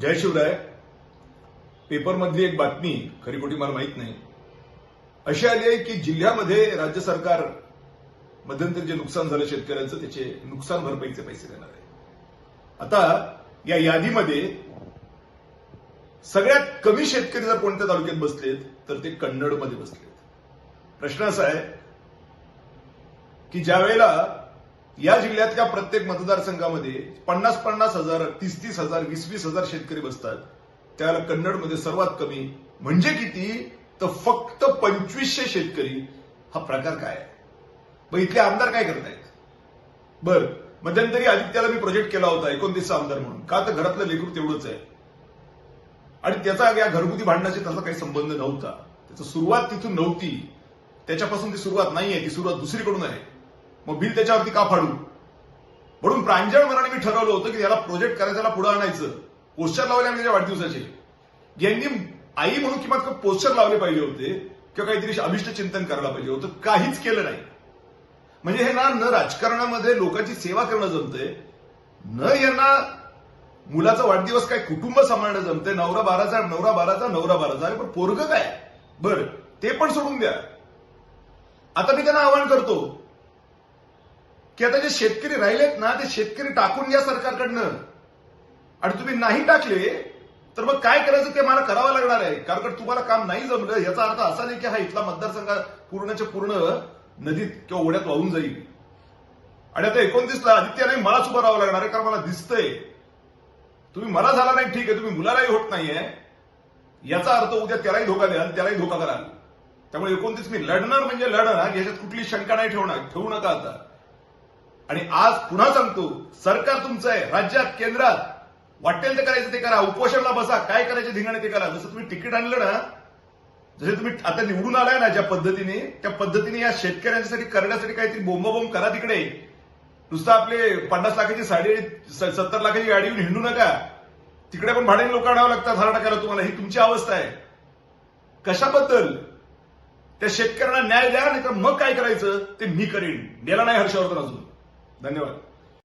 जय शिवराय. पेपरमधली एक बातमी खरी खोटी मला माहीत नाही. अशी आली आहे की जिल्ह्यामध्ये राज्य सरकार मध्यंतरी जे नुकसान झालं शेतकऱ्यांचं त्याचे नुकसान भरपाईचे पैसे देणार आहे. आता या यादीमध्ये सगळ्यात कमी शेतकरी जर कोणत्या तालुक्यात बसलेत तर ते कन्नडमध्ये बसलेत. प्रश्न असा आहे की ज्या वेळेला या जिल्ह्यातल्या प्रत्येक मतदारसंघामध्ये पन्नास पन्नास हजार तीस तीस हजार वीस वीस हजार शेतकरी बसतात. त्याला कन्नडमध्ये सर्वात कमी म्हणजे किती? तर फक्त पंचवीसशे शेतकरी. हा प्रकार काय? आहे मग इथले आमदार काय करतायत? बर मध्यंतरी आदित्याला मी प्रोजेक्ट केला होता एकोणतीसचा आमदार म्हणून. का तर घरातलं लेकरू तेवढंच आहे. आणि त्याचा या घरगुती भांडणाशी त्याचा काही संबंध नव्हता. त्याची सुरुवात तिथून नव्हती. त्याच्यापासून ती सुरुवात नाहीये ती सुरुवात दुसरीकडून आहे. मग बिल त्याच्यावरती का फाडू? म्हणून प्रांजळ मनाने मी ठरवलं होतं की याला प्रोजेक्ट करायचं याला पुढे आणायचं. पोस्टर लावले आम्ही त्याच्या वाढदिवसाचे. यांनी आई म्हणून किंवा पोस्टर लावले पाहिजे होते किंवा काहीतरी अभिष्ट चिंतन करायला पाहिजे होतं. काहीच केलं नाही. म्हणजे हे ना न राजकारणामध्ये लोकांची सेवा करणं जमतंय न यांना मुलाचा वाढदिवस काय कुटुंब सांभाळणं जमतंय नवरा बाराचा नवरा बाराचा नवरा बाराचा. अरे पण पोरग काय? बर ते पण सोडून द्या. आता मी त्यांना आवाहन करतो की आता जे शेतकरी राहिलेत ना ते शेतकरी टाकून घ्या सरकारकडनं. आणि तुम्ही नाही टाकले तर मग काय करायचं ते मला करावं लागणार आहे. कारण का तुम्हाला काम नाही जमलं याचा अर्थ असा नाही की हा इथला मतदारसंघ पूर्णच्या पूर्ण नदीत किंवा ओढ्यात वाहून जाईल. आणि आता एकोणतीसला आदित्य नाही मलाच उभं राहावं लागणार आहे कारण मला दिसतंय. तुम्ही मला झाला नाही ठीक आहे तुम्ही मुलालाही होत नाहीये. याचा अर्थ उद्या त्यालाही धोका द्याल त्यालाही धोका कराल त्यामुळे एकोणतीस मी लढणार म्हणजे लढणार याच्यात कुठली शंका नाही ठेवणार ठेवू नका आता. आणि आज पुन्हा सांगतो सरकार तुमचं आहे राज्यात केंद्रात. वाटेल ते करायचं ते करा उपोषणला बसा काय करायचे धिंगाणे ते करा. जसं तुम्ही तिकीट आणलं ना जसे तुम्ही आता निवडून आलाय ना ज्या पद्धतीने त्या पद्धतीने या शेतकऱ्यांसाठी करण्यासाठी काहीतरी बोंबाबोंब करा तिकडे. नुसतं आपले पन्नास लाखाची साडी सत्तर लाखाची गाडी येऊन हिंडू नका. तिकडे पण भाड्याने लोक आणावं लागतात हार टाकायला तुम्हाला. ही तुमची अवस्था आहे. कशाबद्दल? त्या शेतकऱ्यांना न्याय द्या नाही तर मग काय करायचं? ते मी करेन. गेला नाही हर्षवर्धन अजून. धन्यवाद.